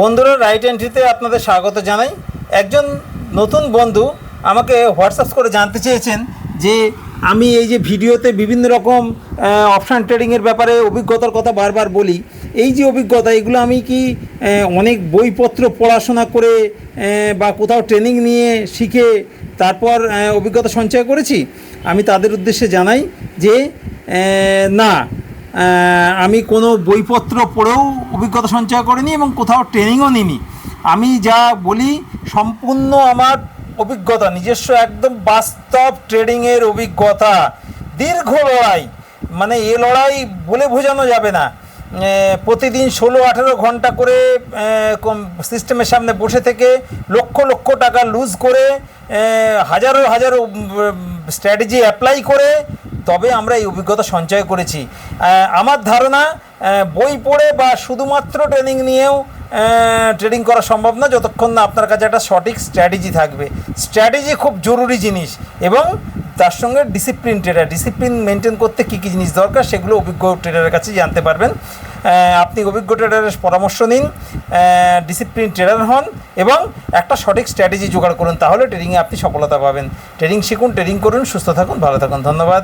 বন্ধুরা রাইট এন্ট্রিতে আপনাদের স্বাগত জানাই। একজন নতুন বন্ধু আমাকে হোয়াটসঅ্যাপ করে জানতে চেয়েছেন যে আমি এই যে ভিডিওতে বিভিন্ন রকম অপশান ট্রেডিংয়ের ব্যাপারে অভিজ্ঞতার কথা বারবার বলি। এই যে অভিজ্ঞতা, এগুলো আমি কি অনেক বইপত্র পড়াশোনা করে বা কোথাও ট্রেনিং নিয়ে শিখে তারপর অভিজ্ঞতা সঞ্চয় করেছি? আমি তাদের উদ্দেশ্যে জানাই যে না আমি কোনো বইপত্র পড়েও অভিজ্ঞতা সঞ্চয় করিনি এবং কোথাও ট্রেনিংও নিইনি। আমি যা বলি সম্পূর্ণ আমার অভিজ্ঞতা, নিজস্ব একদম বাস্তব ট্রেডিংয়ের অভিজ্ঞতা। দীর্ঘ লড়াই মানে এ লড়াই বলে বোঝানো যাবে না। প্রতিদিন ষোলো, আঠেরো ঘণ্টা করে সিস্টেমের সামনে বসে থেকে লক্ষ লক্ষ টাকা লুজ করে হাজারো হাজারো স্ট্র্যাটেজি অ্যাপ্লাই করে তবে আমরা এই অভিজ্ঞতা সঞ্চয় করেছি। আমার ধারণা বই পড়ে বা শুধুমাত্র ট্রেনিং নিয়েও ট্রেডিং করা সম্ভব না, যতক্ষণ না আপনার কাছে একটা সঠিক স্ট্র্যাটেজি থাকবে। স্ট্র্যাটেজি খুব জরুরি জিনিস এবং তার সঙ্গে ডিসিপ্লিন ট্রেডার ডিসিপ্লিন মেনটেন করতে কী কী জিনিস দরকার সেগুলো অভিজ্ঞ ট্রেডারের কাছে জানতে পারবেন। আপনি অভিজ্ঞ ট্রেডারের পরামর্শ নিন ডিসিপ্লিন ট্রেডার হন এবং একটা সঠিক স্ট্র্যাটেজি জোগাড় করুন, তাহলে ট্রেডিংয়ে আপনি সফলতা পাবেন। ট্রেডিং শিখুন ট্রেডিং করুন, সুস্থ থাকুন, ভালো থাকুন, ধন্যবাদ।